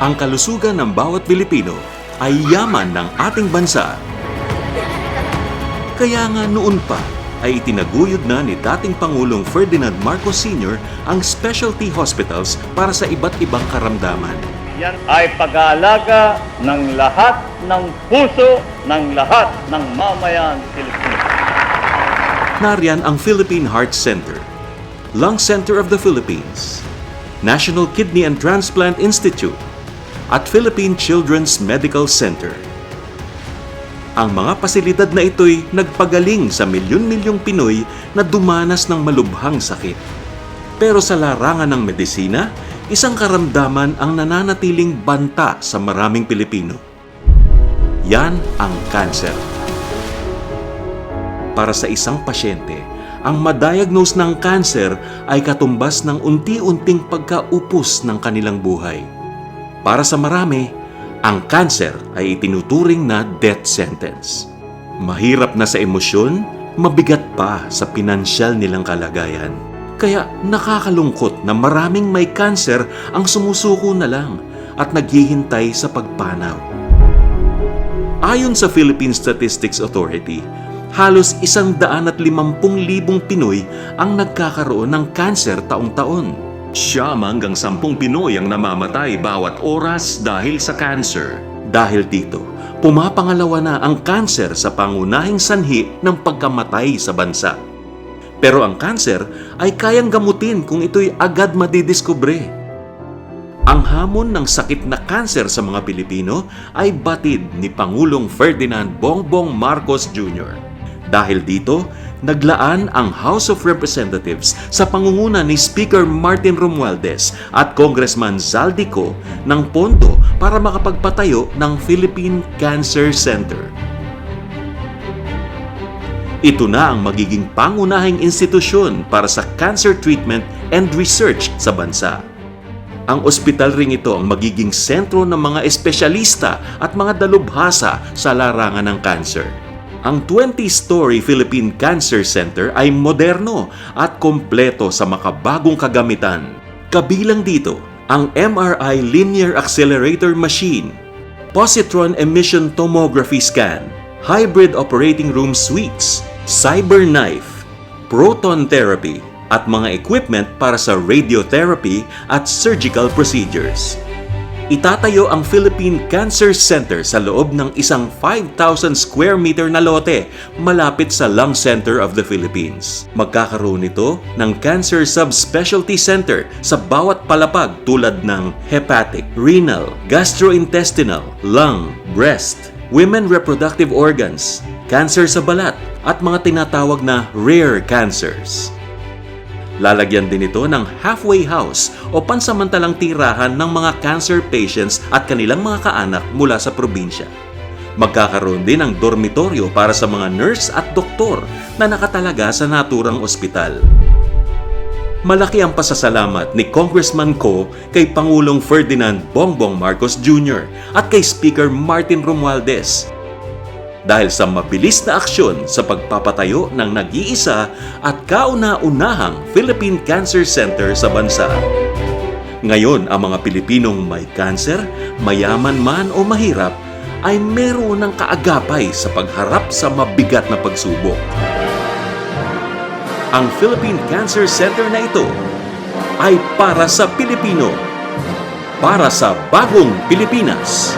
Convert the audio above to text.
Ang kalusugan ng bawat Pilipino ay yaman ng ating bansa. Kaya nga noon pa ay itinaguyod na ni dating Pangulong Ferdinand Marcos Sr. ang specialty hospitals para sa iba't ibang karamdaman. Yan ay pag-aalaga ng lahat ng puso ng lahat ng mamayan Pilipino. Nariyan ang Philippine Heart Center, Lung Center of the Philippines, National Kidney and Transplant Institute, at Philippine Children's Medical Center. Ang mga pasilidad na ito'y nagpagaling sa milyon-milyong Pinoy na dumanas ng malubhang sakit. Pero sa larangan ng medisina, isang karamdaman ang nananatiling banta sa maraming Pilipino. Yan ang cancer para sa isang pasyente, ang madiagnose ng cancer ay katumbas ng unti-unting pagkaupos ng kanilang buhay. Para sa marami, ang cancer ay itinuturing na death sentence. Mahirap na sa emosyon, mabigat pa sa pinansyal nilang kalagayan. Kaya nakakalungkot na maraming may cancer ang sumusuko na lang at naghihintay sa pagpanaw. Ayon sa Philippine Statistics Authority, halos isang daan at limampung libong Pinoy ang nagkakaroon ng cancer taong-taon. Siyam hanggang sampung Pinoy ang namamatay bawat oras dahil sa cancer. Dahil dito, pumapangalawa na ang cancer sa pangunahing sanhi ng pagkamatay sa bansa. Pero ang cancer ay kayang gamutin kung ito'y agad madidiskubre. Ang hamon ng sakit na kanser sa mga Pilipino ay batid ni Pangulong Ferdinand Bongbong Marcos Jr. Dahil dito, naglaan ang House of Representatives sa pangunguna ni Speaker Martin Romualdez at Congressman Zaldico ng pondo para makapagpatayo ng Philippine Cancer Center. Ito na ang magiging pangunahing institusyon para sa cancer treatment and research sa bansa. Ang ospital ring ito ang magiging sentro ng mga espesyalista at mga dalubhasa sa larangan ng cancer. Ang 20-story Philippine Cancer Center ay moderno at kompleto sa makabagong kagamitan. Kabilang dito ang MRI Linear Accelerator Machine, Positron Emission Tomography Scan, Hybrid Operating Room Suites, Cyber Knife, Proton Therapy, at mga equipment para sa radiotherapy at surgical procedures. Itatayo ang Philippine Cancer Center sa loob ng isang 5,000 square meter na lote malapit sa Lung Center of the Philippines. Magkakaroon ito ng Cancer Subspecialty Center sa bawat palapag tulad ng hepatic, renal, gastrointestinal, lung, breast, women reproductive organs, cancer sa balat, at mga tinatawag na rare cancers. Lalagyan din ito ng halfway house o pansamantalang tirahan ng mga cancer patients at kanilang mga kaanak mula sa probinsya. Magkakaroon din ng dormitoryo para sa mga nurse at doktor na nakatalaga sa naturang ospital. Malaki ang pasasalamat ni Congressman Ko kay Pangulong Ferdinand Bongbong Marcos Jr. at kay Speaker Martin Romualdez dahil sa mabilis na aksyon sa pagpapatayo ng nag-iisa at kauna-unahang Philippine Cancer Center sa bansa. Ngayon, ang mga Pilipinong may cancer, mayaman man o mahirap, ay meron ng kaagapay sa pagharap sa mabigat na pagsubok. Ang Philippine Cancer Center na ito ay para sa Pilipino, para sa bagong Pilipinas.